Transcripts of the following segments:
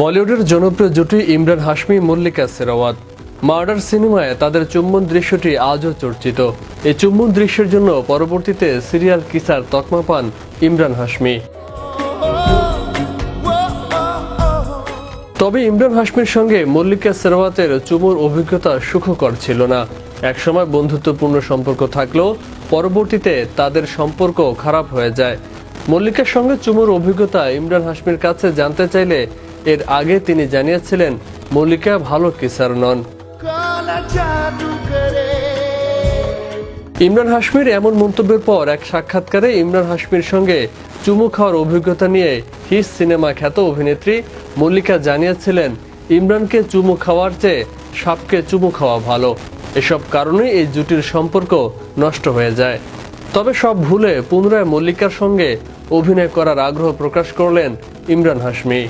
বলিউডের জনপ্রিয় জুটি ইমরান হাশমি, মল্লিকা সেরাওয়াত। মার্ডার সিনেমায় তাদের চুম্বন দৃশ্যটি আজও চর্চিত। এই চুম্বন দৃশ্যের জন্য পরবর্তীতে সিরিয়াল কিসার তকমা পান ইমরান হাশমি। তবে ইমরান হাশমির সঙ্গে মল্লিকা সেরাওয়াতের চুমুর অভিজ্ঞতা সুখকর ছিল না। একসময় বন্ধুত্বপূর্ণ সম্পর্ক থাকলেও পরবর্তীতে তাদের সম্পর্ক খারাপ হয়ে যায়। মল্লিকার সঙ্গে চুমুর অভিজ্ঞতা ইমরান হাশমির কাছে জানতে চাইলে এর আগে তিনি জানিয়েছিলেন মল্লিকা ভালো কিসার নন। ইমরান হাশমির এমন মন্তব্যের পর এক সাক্ষাৎকারে ইমরান হাশমির সঙ্গে চুমু খাওয়ার অভিজ্ঞতা নিয়ে হিস সিনেমা খ্যাত অভিনেত্রী মল্লিকা জানিয়েছিলেন ইমরানকে চুমু খাওয়ার চেয়ে সাপকে চুমু খাওয়া ভালো। এসব কারণে এই জুটির সম্পর্ক নষ্ট হয়ে যায়। তবে সব ভুলে পুনরায় মল্লিকার সঙ্গে অভিনয় করার আগ্রহ প্রকাশ করলেন ইমরান হাশমি।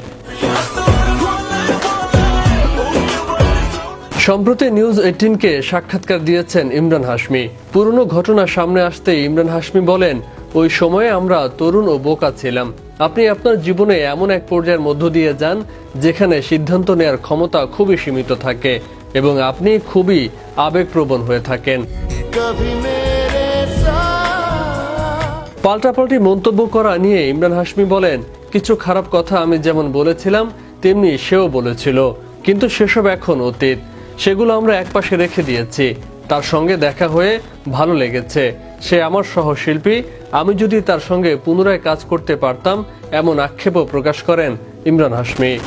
সম্প্রতি নিউজ এইটিনকে সাক্ষাৎকার দিয়েছেন ইমরান হাশমি। পুরনো ঘটনা সামনে আসতে ইমরান হাশমি বলেন, ওই সময়ে আমরা তরুণ ও বোকা ছিলাম। আপনি আপনার জীবনে এমন এক পর্যায়ের মধ্য দিয়ে যান, যেখানে সিদ্ধান্ত নেওয়ার ক্ষমতা খুবই সীমিত থাকে এবং আপনি খুবই আবেগপ্রবণ হয়ে থাকেন। পাল্টাপাল্টি মন্তব্য করা নিয়ে ইমরান হাশমি বলেন, কিছু খারাপ কথা আমি যেমন বলেছিলাম, তেমনি সেও বলেছিল। কিন্তু সেসব এখন অতীত। সেগুলো আমরা একপাশে রেখে দিয়েছি। তার সঙ্গে দেখা হয়ে ভালো লেগেছে। সে আমার সহশিল্পী। আমি যদি তার সঙ্গে পুনরায় কাজ করতে পারতাম, এমন আক্ষেপও প্রকাশ করেন ইমরান হাশমি।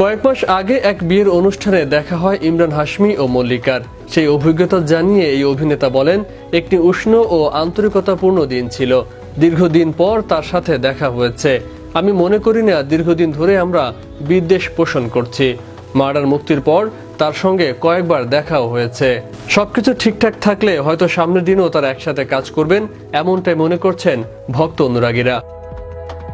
কয়েক মাস আগে এক বিয়ের অনুষ্ঠানে দেখা হয় ইমরান হাশমি ও মল্লিকার। সেই অভিজ্ঞতা জানিয়ে এই অভিনেতা বলেন, একটি উষ্ণ ও আন্তরিকতাপূর্ণ দিন ছিল। দীর্ঘদিন পর তার সাথে দেখা হয়েছে। আমি মনে করি না দীর্ঘদিন ধরে আমরা বিদ্বেষ পোষণ করছি। মার্ডার মুক্তির পর তার সঙ্গে কয়েকবার দেখাও হয়েছে। সবকিছু ঠিকঠাক থাকলে হয়তো সামনের দিনও তারা একসাথে কাজ করবেন, এমনটাই মনে করছেন ভক্ত অনুরাগীরা।